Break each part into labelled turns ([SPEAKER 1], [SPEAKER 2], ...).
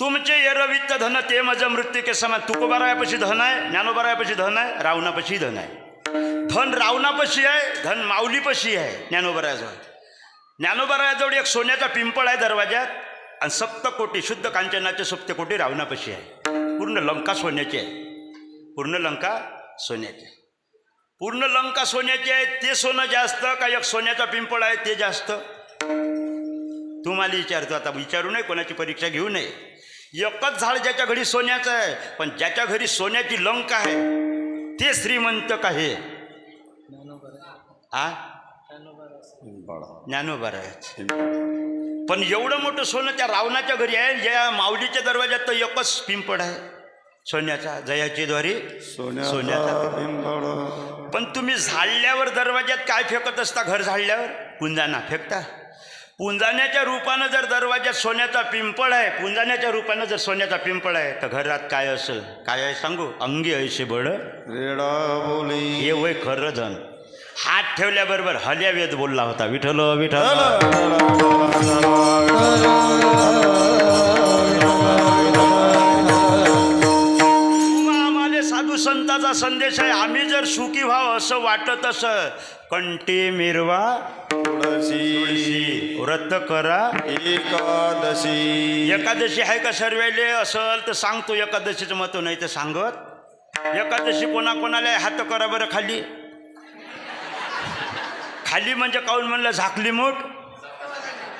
[SPEAKER 1] तुमचे एरवित्त धन ते माझं मृत्यू के समान. तुकोबारायापाशी धन आहे ज्ञानोबारायापाशी धन आहे रावणापाशी धन आहे. धन रावणापाशी आहे धन माऊलीपाशी आहे ज्ञानोबरायाजवळ. ज्ञानोबरायाजवळ एक सोन्याचा पिंपळ आहे दरवाज्यात आणि सप्तकोटी शुद्ध कांचनाचे सप्तकोटी रावणापाशी आहे. पूर्ण लंका सोन्याची आहे. पूर्ण लंका सोन्याची आहे. पूर्ण लंका सोन्याची आहे ते सोनं जास्त का एक सोन्याचा पिंपळ आहे ते जास्त. तुम्हाला विचारतो आता विचारू नये कोणाची परीक्षा घेऊ नये. एकच झाड ज्याच्या घरी सोन्याचं आहे पण ज्याच्या घरी सोन्याची लंक आहे ते श्रीमंत का हे? आ? ज्ञानोबारायाच. पण एवढं मोठं सोनं त्या रावणाच्या घरी आहे ज्या माऊलीच्या दरवाज्यात तर एकच पिंपळ आहे. सोन्याचा जयाची द्वारी सोन्याचा पण तुम्ही झाडल्यावर दरवाज्यात काय फेकत असता? घर झाडल्यावर? पुंजाना फेकता? पुंजाण्याच्या रूपानं जर दरवाज्यात सोन्याचा पिंपळ आहे पुंजाण्याच्या रूपानं जर सोन्याचा पिंपळ आहे तर घरात काय असेल? काय आहे सांगू? अंगी ऐसे बड
[SPEAKER 2] रेडा बोली.
[SPEAKER 1] हे वय खरं धन. हात ठेवल्याबरोबर हल्या वेद बोलला होता. विठ्ठल विठ्ठल. साधू संताचा संदेश आहे. आम्ही जर सुखी व्हावं असं वाटत असं कंटी मिरवा
[SPEAKER 2] तुळशी.
[SPEAKER 1] व्रत करा.
[SPEAKER 2] एकादशी.
[SPEAKER 1] एकादशी आहे का सर्वेले? असल तर सांगतो एकादशीचं महत्त्व नाही तर सांगत. एकादशी कोणा कोणाला आहे? हात करा बरं खाली. खाली म्हणजे काऊन म्हणलं? झाकली मूठ.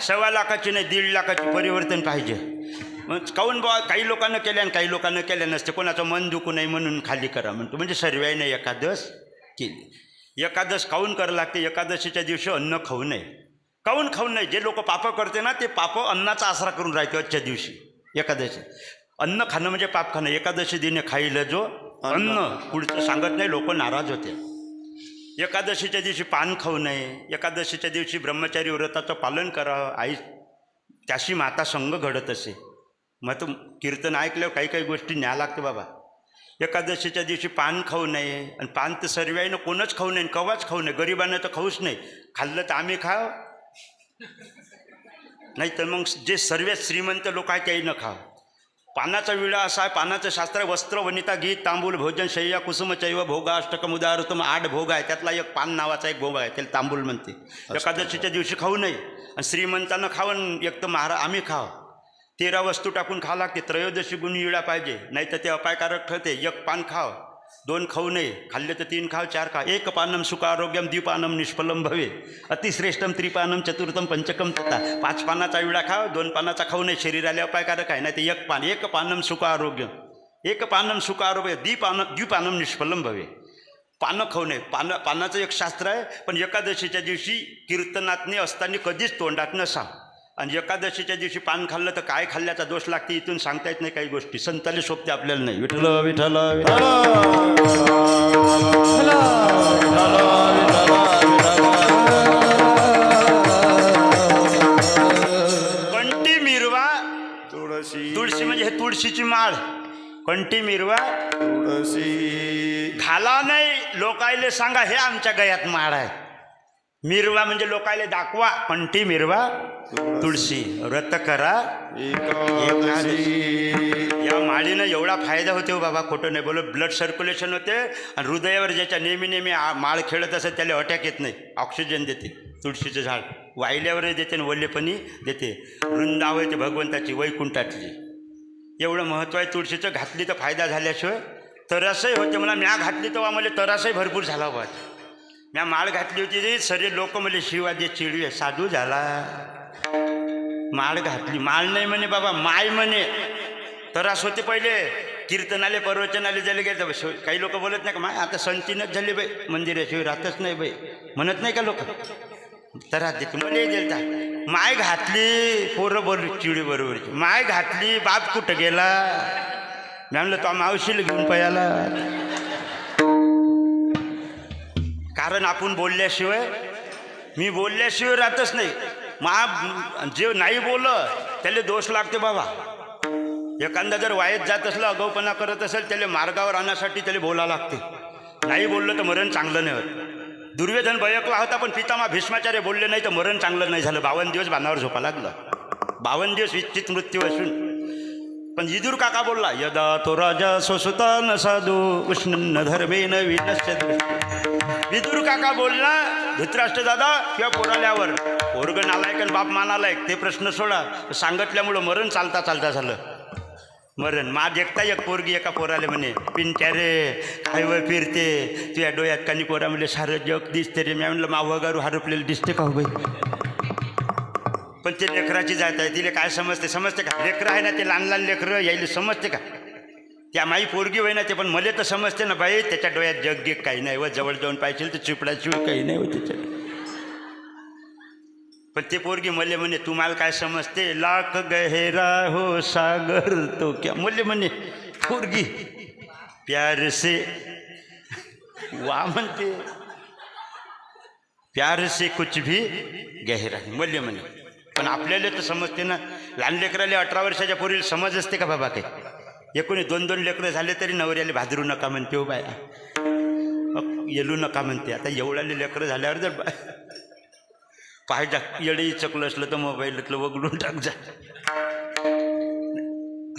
[SPEAKER 1] सव्वा लाखाची नाही दीड लाखाची परिवर्तन पाहिजे. काऊन बा काही लोकांना केल्या आणि काही लोकांना केल्या नसते. कोणाचं मन दुखू नये म्हणून खाली करा म्हणतो. म्हणजे सर्वाईने एकादश केली. एकादश काऊन करावं लागते? एकादशीच्या दिवशी अन्न खाऊ नये. काऊन खाऊ नये? जे लोक पापं करते ना ते पापं अन्नाचा आसरा करून राहते आजच्या दिवशी. एकादशी. अन्न खाणं म्हणजे पाप खाणं. एकादशी दिने खाईल जो अन्न. पुढचं सांगत नाही लोक नाराज होते. एकादशीच्या दिवशी पान खाऊ नये. एकादशीच्या दिवशी ब्रह्मचारी व्रताचं पालन करावं आई त्याशी माता संघ घडत असे. मग तो कीर्तन ऐकल्यावर काही काही गोष्टी न्या लागते बाबा. एकादशीच्या दिवशी पान खाऊ नये आणि पान तर सर्वाईनं कोणच खाऊ नये कवाच खाऊ नये. गरिबांना तर खाऊच नाही. खाल्लं तर आम्ही खाव. नाही तर मग जे सर्व श्रीमंत लोक आहे त्याही न खाव. पानाचा विडा असा आहे पानाचं शास्त्र वस्त्र वनिता गीत तांबूल भोजन शय्या कुसुम चैव भोगा अष्टकम उदारतम आठ भोग आहे. त्यातला एक पान नावाचा एक भोग आहे. त्याला तांबूल म्हणते. एकादशीच्या दिवशी खाऊ नये. आणि श्रीमंतानं खावं एक तर महाराज आम्ही खाव. तेरा वस्तू टाकून खावं लागते त्रयोदशी गुण इळा पाहिजे नाही तर ते अपायकारक ठरते? एक पान खाव दोन खाऊ नये खाल्ले तर तीन खाव चार खा एक पानम सुख आरोग्यम द्विपानम निष्फलम भवे अतिश्रेष्ठम त्रिपानम चतुर्थम पंचकम तथा पाच पानाचा विडा खाव दोन पानाचा खाऊ नये शरीराला अपायकारक आहे नाही तर एक पान एक पानम सुख आरोग्य एक पानम सुख आरोग्य द्विपान द्विपानम निष्फलम भवे. पानं खाऊ नये पानं पानाचं एक शास्त्र आहे पण एकादशीच्या दिवशी कीर्तनातने असताना कधीच तोंडात नसावं आणि एकादशीच्या दिवशी पान खाल्लं तर काय खाल्ल्याचा दोष लागते इथून सांगता येत नाही काही गोष्टी. संताले सोपते आपल्याला नाही. विठ्ठल विठ्ठल विठ्ठल. कंटी मिरवा
[SPEAKER 2] तुळशी.
[SPEAKER 1] तुळशी म्हणजे हे तुळशीची माळ. कंटी मिरवा
[SPEAKER 2] तुळशी.
[SPEAKER 1] घाला नाही लोकायले सांगा हे आमच्या गयात माळ आहे. मिरवा म्हणजे लोकायले दाखवा कंटी मिरवा तुळशी. व्रत करा. या माळीनं एवढा फायदा होते बाबा खोटं नाही बोलत. ब्लड सर्क्युलेशन होते आणि हृदयावर ज्याच्या नेहमी नेहमी माळ खेळत असेल त्याला अटॅक येत नाही. ऑक्सिजन देते तुळशीचं झाड. वाहिल्यावरही देते आणि वल्लेपणी देते. वृंदाव ते भगवंताची वैकुंठातली. एवढं महत्त्व आहे तुळशीचं. घातली तर फायदा झाल्याशिवाय तरासही होते. मला म्या घातली तेव्हा मला तरासही भरपूर झाला बा म्या माळ घातली होती रे. सरे लोक मला शिवाजी चिडवे साधू झाला. माळ घातली. माळ नाही म्हणे बाबा माय म्हणे. तरास होते पहिले. कीर्तनाले प्रवचनाले झाले गेले. काही लोक बोलत नाही का माय आता संतीनच झाली बाई. मंदिराशिवाय राहतच नाही बाई. म्हणत नाही का लोक? त्रास देते मला देता माय घातली. पोरं बरोबर चिडी बरोबरची माय घातली. बाप कुठं गेला? मी म्हणलं तो मावशीला घेऊन पयाला कारण आपण बोलल्याशिवाय मी बोलल्याशिवाय राहतच नाही. मा जे नाही बोललं त्याला दोष लागते बाबा. एखादा जर वायत जात असलं अगाऊपणा करत असेल त्याला मार्गावर आणण्यासाठी त्याला बोला लागते. नाही बोललं तर मरण चांगलं नाही होत. दुर्योधन भयकला होता पण पितामा भीष्माचार्य बोलले नाही तर मरण चांगलं नाही झालं. बावन्न दिवस बांधावर झोपा लागलं. बावन्न दिवस इच्छित मृत्यू असून. पण इदूर काका बोलला यदा तो राजा स्वसुता न साधू उष्ण धर्मेन विनश्य विदुर काका बोलला धृतराष्ट्र दादा किंवा पोराल्यावर. पोरग नालायक आणि बाप मानालायक ते प्रश्न सोडा. सांगितल्यामुळं मरण चालता चालता झालं. मरण. माझ एकता एक पोरगी एका पोराले म्हणे पिंट्या रे खायवर फिरते? तुझ्या डोळ्यात कानी पोरा म्हणले सारं जग दिसते रे. मी म्हणलं माव गारू हरपलेलं दिसते का हो बाई? पण ते लेकराची जात आहे तिला काय समजते? समजते का? लेकरं आहे ना ते लहान लहान लेकरं यायला समजते का? त्या माई पोरगी होई ना ते पण मला तर समजते ना बाई त्याच्या डोळ्यात जग गिग काही नाही व जवळ जाऊन पाहिजे तर चिपडाशिवाय काही नाही हो त्याच्या पण ते पोरगी मले म्हणे तुम्हाला काय समजते? लाख गहेरा हो सागर तो क्या. मले म्हणे पोरगी प्यार से वा म्हणते. प्यार से कुछ भी गहरा नहीं. म्हणे पण आपल्याला तर समजते ना लहान लेकराला अठरा वर्षाच्या पोरीला समज असते का बाबा काही? एकोणी दोन दोन लेकरं झाले तरी नवऱ्याला भादरू नका म्हणते हो बाया येलू नका म्हणते. आता एवढ्याले लेकरं झाल्यावर जर बा पाय टाक येडही चकलं असलं तर मोबाईलातलं वगळून टाक जा.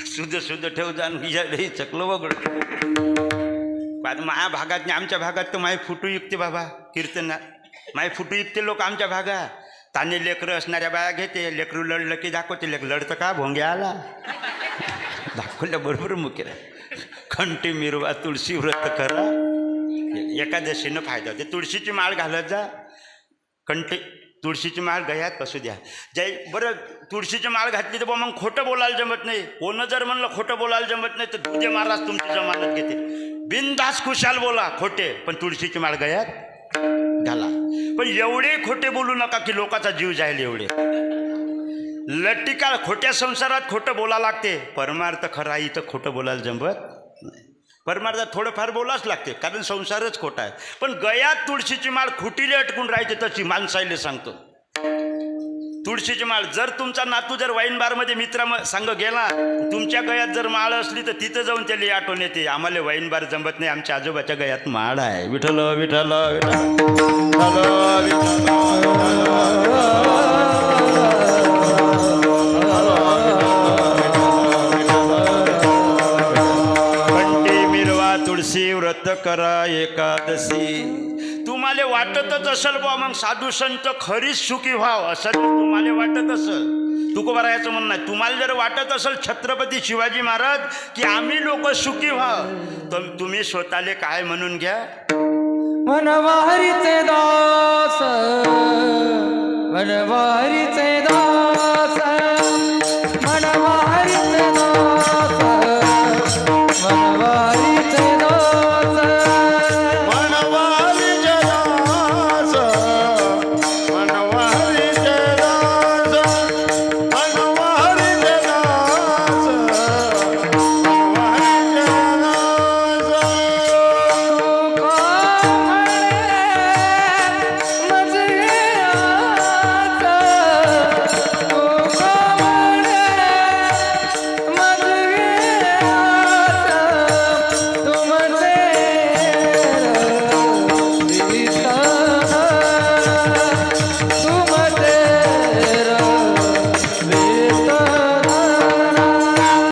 [SPEAKER 1] शुद्ध शुद्ध ठेव जा आणि चकलं वगळून आता माझ्या भागात नाही आमच्या भागात तर माय फुटू युक्ते बाबा कीर्तना. माय फुटू युक्ते लोक आमच्या भागात ताने लेकरं असणाऱ्या बाया घेते लेकरू लढलं की दाखवते लेक लढतं का भोंग्या आला दाखवल्या बरोबर मुकेला. खंटी मिरवा तुळशी व्रत करा. एकादशीनं फायदा होते. तुळशीची माळ घालत जा. कंटे तुळशीची माळ गयात कसू द्या. जय बरं तुळशीची माळ घातली तर बा मग खोटं बोलायला जमत नाही. कोणं जर म्हणलं खोटं बोलायला जमत नाही तर दुधे महाराज तुमची जमानत घेते. बिनदास खुशाल बोला खोटे पण तुळशीची माळ गयात घाला. पण एवढे खोटे बोलू नका की लोकाचा जीव जाईल एवढे. लट्टिका खोट्या संसारात खोटं बोला लागते. परमार्थ खरा इथं खोटं बोलायला जमत नाही. परमार्थात थोडंफार बोलाच लागते कारण संसारच खोटा आहे. पण गयात तुळशीची माळ खुटीले अटकून राहते तशी माणसाईले सांगतो. तुळशीची माळ जर तुमचा नातू जर वाईन बारमध्ये मित्रा सांग गेला तुमच्या गयात जर माळ असली तर तिथं जाऊन त्याला आठवण येते. आम्हाला वाईन बार जमत नाही आमच्या आजोबाच्या गयात माळ आहे. विठल विठल विठल व्रत करा एकादशी. तुम्हाला वाटतच असेल बा मग साधू संत खरीच सुखी व्हाव. असं तुम्हाला वाटत असेल. तुकोबारायाचं म्हणणं आहे. तुम्हाला जर वाटत असेल छत्रपती शिवाजी महाराज की आम्ही लोक सुखी व्हाव तर तुम्ही स्वतःले काय म्हणून घ्या?
[SPEAKER 3] मनवारीचे दास मनवारीचे